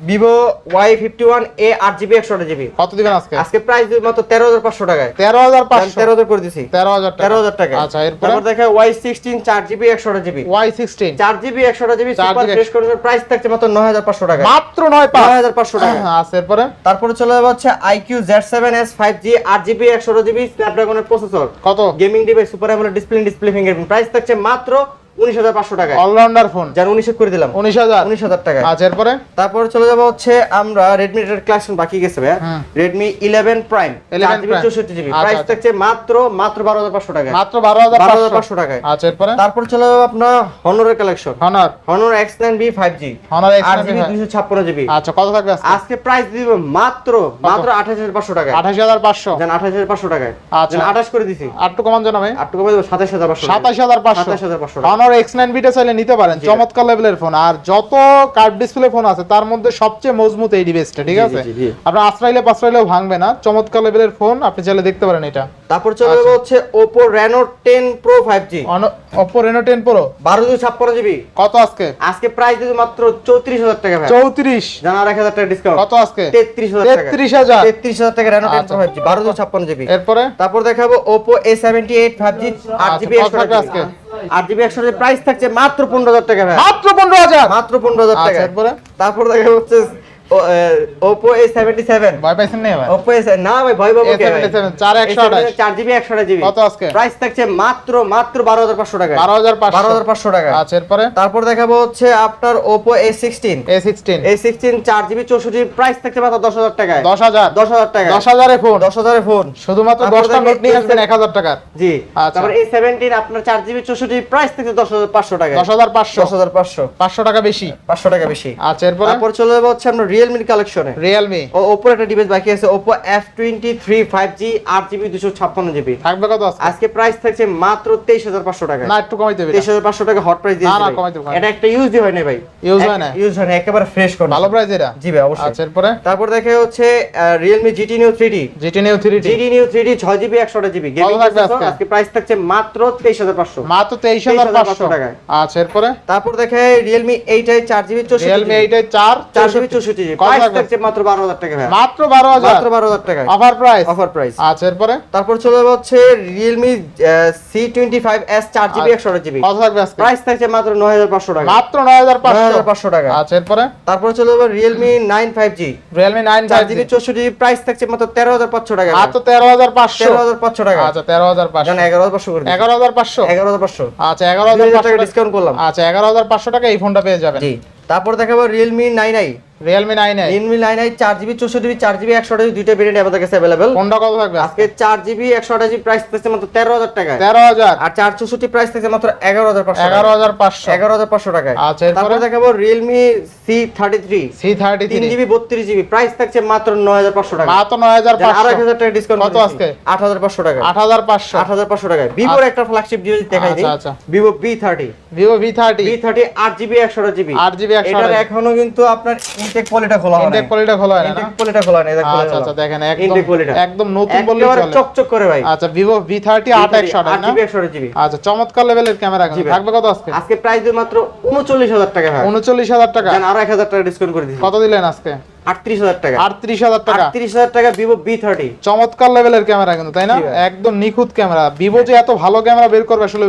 Vivo Y fifty one A আট জিবি একশো জিবি কত দিবেন আজকে? আজকে প্রাইস মাত্র তেরো হাজার পাঁচশো টাকায়। তেরো হাজার পাঁচশো। তেরো হাজার করে দিছি। তেরো হাজার টাকা। তেরো হাজার টাকা। আচ্ছা এরপরে? দেখে ওয়াই সিক্সটিন চার জিবি একশো জিবি ওয়াই সিক্সটিন চার জিবি একশো জিবি 4 সুপার ফ্রেশ প্রাইস থাকছে মাত্র নয় হাজার পাঁচশো টাকা মাত্র নয় নয় হাজার পাঁচশো টাকা (laughs) আচ্ছা এরপরে? তারপরে চলে যাব হচ্ছে iQOO Z seven S five G আট জিবি একশো জিবি স্ন্যাপড্রাগনের প্রসেসর কত? Gaming device super AMOLED display display fingerprint price থাকছে মাত্র উনিশ হাজার পাঁচশো টাকা অলরাউন্ডার ফোন যার উনিশে করে দিলাম। উনিশ হাজার। উনিশ হাজার টাকা আচ্ছা এরপরে? তারপরে চলে যাব হচ্ছে আমরা রেডমি এর কালেকশন বাকি গেছে ভাইয়া। Redmi eleven prime 11 GB Prime। চৌষট্টি জিবি আচ্ছা, প্রাইস আচ্ছা। থাকছে মাত্র মাত্র বারো হাজার পাঁচশো টাকা মাত্র বারো হাজার বারো হাজার পাঁচশো পাঁচশো আচ্ছা এরপরে? তারপর চলে যাব আপনার হনরের collection Honor Honor X nine B five G Honor X আট জিবি দুশো ছাপ্পান্ন জিবি আচ্ছা কত থাকবে আজকে? প্রাইস দিব মাত্র মাত্র আঠাশ হাজার পাঁচশো টাকা আঠাশ হাজার পাঁচশো। জান আঠাশ হাজার পাঁচশো টাকায়। আচ্ছা। আঠাশ করে দিছি। আটটু কমান জানাবে আট টাকা দেবো সাতাশ হাজার পাঁচশো সাতাশ হাজার পাঁচশো। সাতাশ হাজার পাঁচশো টাকা এক্স নাইন বিটা চাইলে নিতে পারেন। চমৎকার লেভেলের ফোন আর যত কার্ড ডিসপ্লে ফোন আছে তার মধ্যে সবচেয়ে মজবুত এই ডিভাইসটা ঠিক আছে। আপনার আশ্রাইলে পাশ্রাইলেও ভাঙবে না। চমৎকার লেভেলের ফোন আপনি চাইলে দেখতে পারেন এটা। তারপর চলে আচ্ছা। যাব হচ্ছে Reno ten Pro five G Oppo Reno ten Pro বারো দুশো ছাপ্পান্ন জিবি কত আজকে? আজকে প্রাইস দিব মাত্র চৌত্রিশ হাজার টাকা ভাই। চৌত্রিশ। জানা আর এক হাজার টাকা ডিসকাউন্ট কত আজকে? তেত্রিশ হাজার টাকা। তেত্রিশ হাজার। তেত্রিশ হাজার টাকা রেনো টেন আচ্ছা। প্রো ফাইভ জি বারো দুশো ছাপ্পান্ন জিবি এরপরে? তারপর দেখাবো Oppo A seventy eight five G আট আচ্ছা, জিবি কত একশো থাকবে আজকে? আট জিবি একশো প্রাইস থাকছে মাত্র পনেরো হাজার টাকা মাত্র পনেরো হাজার। মাত্র পনেরো হাজার আচ্ছা, টাকা। তারপরে তারপর দেখা হচ্ছে এ সেভেন্টি সেভেন ভয় পাইছেন নেই ভাই ওপো এ না ভাই ভয় পাবো কে A77, চার একশো আঠাশ। চার জিবি একশো জিবি কত আজকে? প্রাইস থাকছে মাত্র মাত্র বারো হাজার পাঁচশো টাকা। বারো হাজার বারো পাঁচশো হাজার পাঁচশো টাকা। আচ্ছা এরপরে? তারপর দেখাবো হচ্ছে আপনার Oppo A sixteen A sixteen A sixteen চার জিবি চৌষট্টি প্রাইস থাকছে মাত্র দশ হাজার টাকায়। দশ হাজার? দশ হাজার টাকা দশ হাজারে ফোন দশ হাজারের ফোন শুধুমাত্র তারপরে দশটা দেখেন নোট নিয়ে আসবেন A7 এক হাজার টাকার। জি। আচ্ছা। তারপর এই সেভেন্টিন আপনার চার জিবি চৌষট্টি প্রাইস থেকে দশ হাজার পাঁচশো টাকা দশ হাজার পাঁচশো। দশ হাজার পাঁচশো। পাঁচশো টাকা বেশি। পাঁচশো টাকা বেশি। আচ্ছা এরপরে? তারপর চলে যাব হচ্ছে আমরা রিয়েলমির কালেকশনে রিয়েলমি ও ওপোর একটা ডিভাইস বাকি আছে Oppo F twenty three five G আট জিবি দুশো ছাপ্পান্ন জিবি থাকবে কত আজকে? প্রাইস থাকছে মাত্র তেইশ হাজার পাঁচশো টাকা। না একটু কমাই দেবে তেইশ হাজার পাঁচশো টাকা হট প্রাইস পারব। এটা একটা ইউজ হয় না ভাই। Use হয় না? ইউজ হয় না একেবারে ফ্রেশ করে ভালো প্রাইস এটা? জি ভাই অবশ্যই। আচ্ছা এরপরে? তারপর দেখে হচ্ছে Realme GT Neo three D GT Neo three T GT Neo three D ছয় জিবি একশো জিবি আজকে? প্রাইস থাকছে মাত্র তেইশ হাজার পাঁচশো। মাত্র তেইশ হাজার 23,500 পাঁচশো টাকায়। আচ্ছা এরপরে? তারপর দেখে রিয়েলমি এইট আই চার জিবি চৌষট্টি রিয়েলমি এইটাই চার চার জিবি চৌষট্টি। মাত্র 12000 টাকা ভাই। মাত্র 12000 টাকা অফার প্রাইস অফার প্রাইস আচ্ছা এরপরে? টাকা। আচ্ছা এরপরে? তারপর চলে যাবে Realme 9 5G Realme 9 4GB 64GB price আচ্ছা 13500 জান টাকা ডিসকাউন্ট করলাম। আচ্ছা 11500 টাকা এই ফোনটা পেয়ে যাবেন। তারপর দেখাবো Realme nine 9i Realme 9i Realme 9i 4GB 64GB 4GB 128GB দুইটা ভেরিয়েন্ট আমাদের কাছে अवेलेबल কোনটা কত থাকবে আজকে 4GB 128GB প্রাইস থাকছে মাত্র 13000 টাকা 13000 আর 464 প্রাইস থাকছে মাত্র 11500 11500 11500 টাকায়। আচ্ছা তারপরে দেখাবো Realme C33 C33 3GB 32GB price থাকছে মাত্র 9500 টাকা মাত্র 9500 আর 1000 টাকা ডিসকাউন্ট কত আজকে? 8500 টাকা 8500 8500 টাকায়। Vivo একটা ফ্ল্যাগশিপ ডিভাইস দেখাই দিই। আচ্ছা। Vivo V30 Vivo V30 V30 8GB 128GB 8GB 128GB এটার এখনও কিন্তু আপনার ইনটেক পলিটা খোলা হয় ইনটেক কোয়ালিটি খোলা হয় না ইনটেক পলিটা খোলা হয় না আচ্ছা আচ্ছা দেখেন একদম পলিটা একদম নতুন একেবারে চলে। চকচক করে ভাই। আচ্ছা একশো আট জিবি আচ্ছা চমৎকার লেভেলের ক্যামেরা থাকবে কত আজকে? আজকে প্রাইস মাত্র উনচল্লিশ হাজার টাকা ভাই। উনচল্লিশ হাজার টাকা? জান আরও এক হাজার টাকা ডিসকাউন্ট করে দিচ্ছি কত দিলেন আজকে? আটত্রিশ হাজার টাকা। আটত্রিশ হাজার টাকা। আটত্রিশ হাজার টাকা ভিভো বি থার্টি চমৎকার লেভেলের ক্যামেরা কিন্তু তাই না? একদম নিখুঁত ক্যামেরা ভিভো যে এত ভালো ক্যামেরা বের করবে আসলে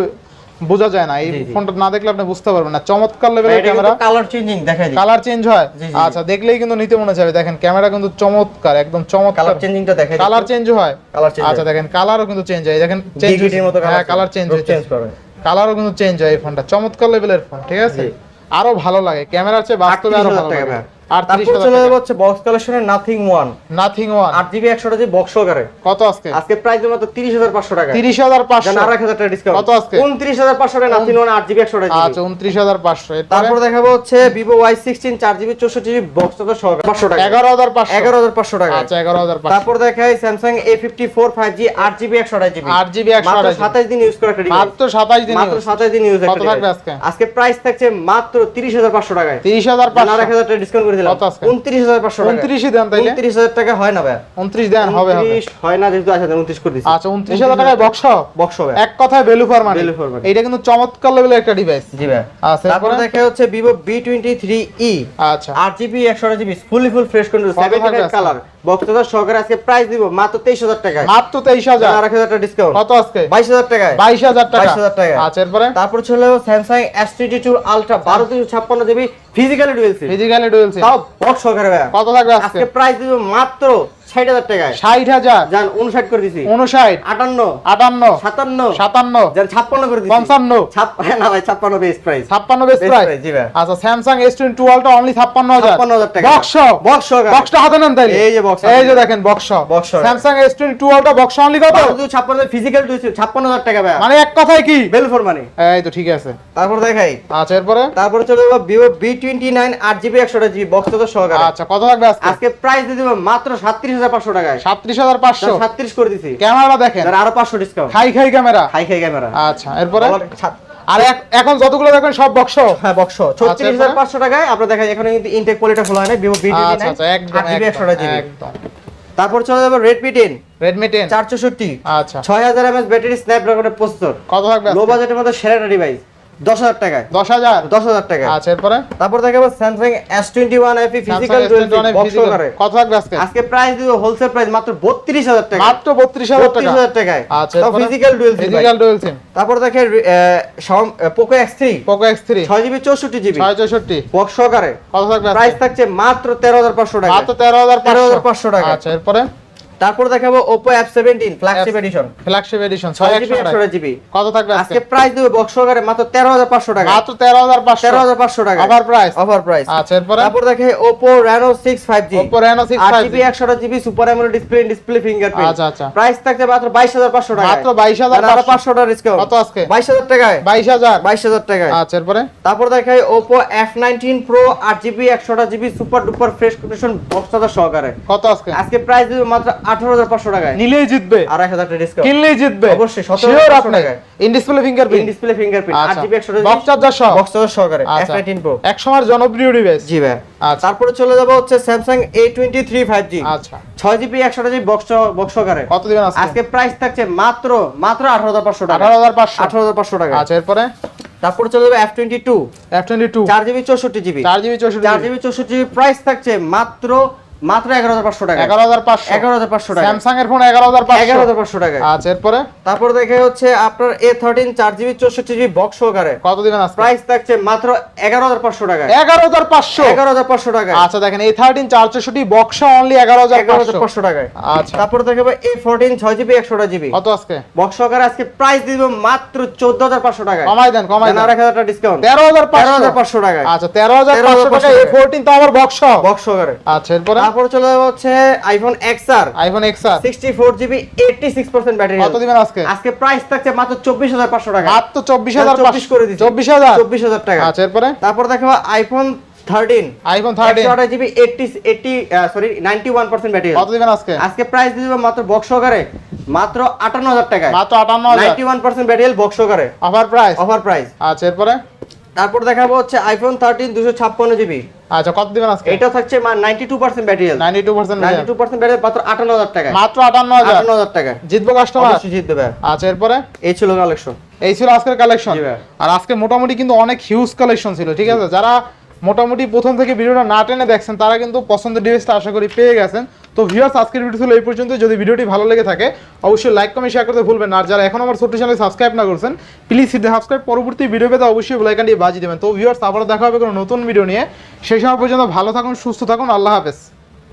বোঝা যায় না এই। ফোনটা না দেখলে আপনি বুঝতে পারবেন না। চমৎকার লেভেলের ক্যামেরা কালার চেঞ্জিং দেখাই দিই। কালার চেঞ্জ হয়। আচ্ছা দেখলেই কিন্তু নিতে মনে যাবে দেখেন ক্যামেরা কিন্তু চমৎকার একদম চমৎকার। কালার চেঞ্জিংটা দেখাই কালার চেঞ্জ হয়? কালার চেঞ্জ আচ্ছা দেখেন কালারও কিন্তু চেঞ্জ হয়। দেখেন চেঞ্জ মতো হ্যাঁ কালার চেঞ্জ চেঞ্জ হচ্ছে করে। কালারও কিন্তু চেঞ্জ হয় এই ফোনটা। চমৎকার লেভেলের ফোন ঠিক আছে? আরও ভালো লাগে। ক্যামেরার চেয়ে বাস্তবে আরও ভালো লাগে। ভাই। তারপর চলে যাব হচ্ছে বক্স কালেকশনের নাথিং ওয়ান নাথিং ওয়ান আট জিবি একশো জিবি বক্স সহকারে কত আজকে? আজকে প্রাইস মাত্র তিরিশ হাজার পাঁচশো টাকা। তিরিশ হাজার পাঁচশো। জান এক হাজার টাকা ডিসকাউন্ট কত আজকে? উনত্রিশ হাজার পাঁচশো টাকা নাথিং ওয়ান আট জিবি একশো জিবি আচ্ছা উনত্রিশ হাজার পাঁচশো। তারপর দেখাবো হচ্ছে ভিভো ওয়াই সিক্সটিন চার জিবি চৌষট্টি জিবি বক্স তো সহকারে পাঁচশো টাকা। এগারো হাজার পাঁচশো। এগারো হাজার পাঁচশো টাকা। আচ্ছা এগারো হাজার তারপর দেখাই Samsung A fifty four five G আট জিবি একশো জিবি আট জিবি একশো সাতাশ দিন ইউজ করে মাত্র সাতাশ দিন মাত্র সাতাশ দিন ইউজ কত থাকবে আজকে? আজকে প্রাইস থাকছে মাত্র তিরিশ হাজার পাঁচশো টাকায়। তিরিশ হাজার জান এক হাজার টাকা ডিসকাউন্ট করে দিলাম। উনত্রিশ হাজার পাঁচশো টাকা। 29 ই দেন তাইলে? উনত্রিশ হাজার টাকা হয় না ভাই উনত্রিশ দেন হবে হবে। 29 হয় না যেহেতু আচ্ছা উনত্রিশ করে দিচ্ছি আচ্ছা উনত্রিশ হাজার টাকায় বক্স? বক্স এক কথায় ভ্যালু ফর মানি। এইটা কিন্তু চমৎকার লেভেলের একটা ডিভাইস জি ভাই আচ্ছা তারপরে দেখা হচ্ছে টোয়েন্টি থ্রি ই আচ্ছা। আট জিবি একশো GB fully full fresh five আজকে? কালার বক্তব্য সহকারে আজকে প্রাইস দিব মাত্র তেইশ হাজার টাকায়। মাত্র তেইশ হাজার? আর এক হাজার টাকা ডিসকাউন্ট কত আজকে? বাইশ হাজার টাকায়। বাইশ হাজার টাকা। 22,000 টাকা। আচ্ছা এরপরে? তারপর ছিল আলট্রা বারো দুশো ছাপ্পান্ন GB physically dual sim physically dual sim তাও বক্স সহকারে কত লাগবে আজকে? আজকে প্রাইস দিব মাত্র ষাট হাজার টাকায়। ষাট হাজার। যান উনষাট করে দিছি। উনষাট আটান্ন। আটান্ন। সাতান্ন। সাতান্ন। যান ছাপ্পান্ন করে দিছি। পঞ্চান্ন। (laughs) না ভাই ছাপ্পান্ন বেস্ট প্রাইস ছাপ্পান্ন বেশ প্রাইস জি ভাই। আচ্ছা স্যামসাং এস টোয়েন্টি টুয়েলভটা অনলি ছাপ্পান্ন হাজার। 56,000 টাকা। বক্স বক্স বক্সটা হাতে নেন তাইলে। এই যে box এই যে দেখেন box box Samsung S twenty টুয়েলভটা box only কত? ছাপ্পান্ন ফিজিক্যাল ডুয়েলসি ছাপ্পান্ন হাজার টাকা ভাই। মানে এক কথায় কি? বেল ফর মানে এই তো ঠিক আছে। তারপর দেখাই। আচ্ছা এরপরে? তারপরে চলে যাব ভিভো বি টোয়েন্টি নাইন আট জিবি একশো জিবি বক্স তো সহকারে। আচ্ছা কত থাকবে আজকে? আজকে প্রাইস দিয়ে দেবো মাত্র সাতত্রিশ হাজার পাঁচশো টাকায়। সাতত্রিশ হাজার পাঁচশো? সাতত্রিশ করে দিছি। ক্যামেরা দেখেন। আরও পাঁচশো ডিসকাউন্ট খাই খাই ক্যামেরা। হাই খাই ক্যামেরা। আচ্ছা এরপরে? আর এখন যতগুলো দেখবেন সব বক্স হ্যাঁ বক্স ছত্রিশ হাজার পাঁচশো টাকায় আপনার দেখা এখানে কিন্তু ইনটেক কোয়ালিটি খোলা হয় না ভিভো আচ্ছা আচ্ছা একদম একদম তারপর চলে যাব রেডমি টেন রেডমি টেন চার আচ্ছা। ছয় হাজার এমএস ব্যাটারি স্ন্যাপড্রাগনের প্রসেসর কত থাকবে লো বাজেটের মধ্যে সেরা ডিভাইস দশ হাজার টাকায়। দশ হাজার? দশ হাজার টাকা আচ্ছা এরপরে? তারপর দেখাবো Samsung S twenty one FE physical Samsung S21 box physical। করে কত থাকবে আজকে? আজকে প্রাইস দিব হোলসেল প্রাইস মাত্র বত্রিশ হাজার টাকা মাত্র বত্রিশ হাজার টাকা? হাজার টাকায়। আচ্ছা physical dual physical dual SIM তারপর দেখে Poco X three Poco X three ছয় জিবি চৌষট্টি জিবি ছয় চৌষট্টি। বক্স সহকারে কত থাকবে প্রাইস থাকছে মাত্র তেরো হাজার পাঁচশো টাকা মাত্র তেরো হাজার তেরো হাজার পাঁচশো টাকা আচ্ছা এরপরে? তারপর দেখাবো F seventeen flagship edition flagship edition ছয় ছয় জিবি কত থাকবে আজকে? প্রাইস দেবে বক্স সহকারে মাত্র তেরো হাজার পাঁচশো টাকা। মাত্র তেরো হাজার পাঁচশো। তেরো হাজার পাঁচশো টাকা। অফার প্রাইস অফার প্রাইস আচ্ছা এরপরে? তারপর দেখে Reno six five G Oppo Reno 6 5G GB একশো GB super AMOLED display display fingerprint আচ্ছা, আচ্ছা। প্রাইস থাকছে মাত্র বাইশ হাজার পাঁচশো টাকা মাত্র 22,500 টাকা ডিসকাউন্ট কত আজকে? বাইশ হাজার টাকায়। বাইশ হাজার। বাইশ হাজার টাকায়। আচ্ছা এরপরে? তারপর দেখাই ওপো এফ নাইনটিন প্রো আট জিবি একশো GB super duper fresh condition box সহকারে। কত আজকে? আজকে প্রাইস দিবে মাত্র আঠারো হাজার পাঁচশো টাকায়। নিলেই জিতবে। হাজার টাকা ডিসকাউন্ট কিনলেই জিতবে। অবশ্যই, 17,500 শিওর টাকায়। In display fingerprint display fingerprint আট আচ্ছা। জিবি একশো বক্স চার্জার সহ। বক্স চার্জার সহকারে। এফ আচ্ছা। নাইনটিন প্রো এক সময় জনপ্রিয় ডিভাইস জি ভাই। আচ্ছা। তারপরে চলে যাব হচ্ছে Samsung A twenty three five G আচ্ছা। ছয় জিবি একশো জিবি বক্স বক্স সহকারে। কত দিবেন আজকে? আজকে প্রাইস থাকছে মাত্র মাত্র আঠারো হাজার পাঁচশো টাকা। আঠারো হাজার পাঁচশো। আঠারো হাজার পাঁচশো টাকা। আচ্ছা এরপরে? তারপরে চলে যাবে F twenty two F twenty two চার জিবি চৌষট্টি জিবি। চার জিবি চৌষট্টি চার জিবি। চৌষট্টি জিবি প্রাইস থাকছে মাত্র মাত্র এগারো হাজার পাঁচশো টাকা এগারো হাজার পাঁচশো এগারো হাজার পাঁচশো টাকা স্যামসাং এর ফোন এগারো হাজার এগারো হাজার পাঁচশো টাকা আচ্ছা এরপরে তারপর দেখে হচ্ছে আপনার এ থার্টিন চার জিবি চৌষট্টি জিবি বক্স সহকারে কত দিবেন প্রাইস থাকছে মাত্র এগারো হাজার পাঁচশো টাকা এগারো হাজার পাঁচশো এগারো হাজার পাঁচশো টাকা আচ্ছা দেখেন এই থার্টিন চার চৌষট্টি বক্স অনলি এগারো হাজার এগারো হাজার পাঁচশো পাঁচশো টাকায় আচ্ছা তারপর দেখাবো এ ফোরটিন ছয় জিবি একশোটা জিবি কত আজকে বক্স সহকারে আজকে প্রাইস দিব মাত্র চোদ্দ হাজার পাঁচশো টাকা কমাই দেন কমাই দেন আর এক হাজার টাকা ডিসকাউন্ট তেরো হাজার তেরো হাজার পাঁচশো টাকা আচ্ছা তেরো হাজার 13,500 পাঁচশো টাকা এ। ফোরটিন তো আমার বক্স বক্স সহকারে আচ্ছা এরপরে তারপর চলে যাব হচ্ছে iPhone X R iPhone X R sixty four GB eighty six percent battery কত দিবেন আজকে? আজকে প্রাইস থাকছে মাত্র চব্বিশ হাজার পাঁচশো টাকা। মাত্র চব্বিশ হাজার চব্বিশ করে দিচ্ছি চব্বিশ হাজার? চব্বিশ হাজার টাকা। আচ্ছা এরপরে? তারপর দেখাবো আইফোন জিবি সরি ব্যাটারি কত দিবেন আজকে? আজকে প্রাইস দিয়ে দেবো মাত্র বক্স সহকারে মাত্র ব্যাটারি বক্স সহকারে অফার প্রাইস অফার প্রাইস আচ্ছা এরপরে? তারপর দেখাবো হচ্ছে আইফোন থার্টিন দুশো ছাপ্পান্ন জিবি আচ্ছা কত দিবেন আজকে? এটা থাকছে ninety two percent battery ninety two percent ninety two percent battery মাত্র আটান্ন হাজার টাকা। মাত্র আটান্ন আটান্ন হাজার টাকা। জিতবো কাস্টমার জিতবে আচ্ছা এরপরে? এই ছিল কালেকশন এই ছিল আজকের কালেকশন আর আজকে মোটামুটি কিন্তু অনেক হিউজ কালেকশন ছিল ঠিক আছে? যারা মোটামুটি প্রথম থেকে ভিডিওটা না টেনে দেখছেন তারা কিন্তু পছন্দের ডিভাইসটা আশা করি পেয়ে গেছেন। তো ভিউয়ার্স আজকের ভিডিও ছিল এই পর্যন্ত। যদি ভিডিওটি ভালো লেগে থাকে, অবশ্যই লাইক কমেন্ট শেয়ার করতে ভুলবেন আর যারা এখন আমার ছোট্ট চ্যানেল সাবস্ক্রাইব না করছেন প্লিজ সাবস্ক্রাইব পরবর্তী ভিডিও পেতে অবশ্যই বেলাইকানটি বাজিয়ে দেবেন। তো ভিউয়ার্স আবার দেখা হবে কোনো নতুন ভিডিও নিয়ে। সেই সময় পর্যন্ত ভালো থাকুন, সুস্থ থাকুন। আল্লাহ হাফেজ।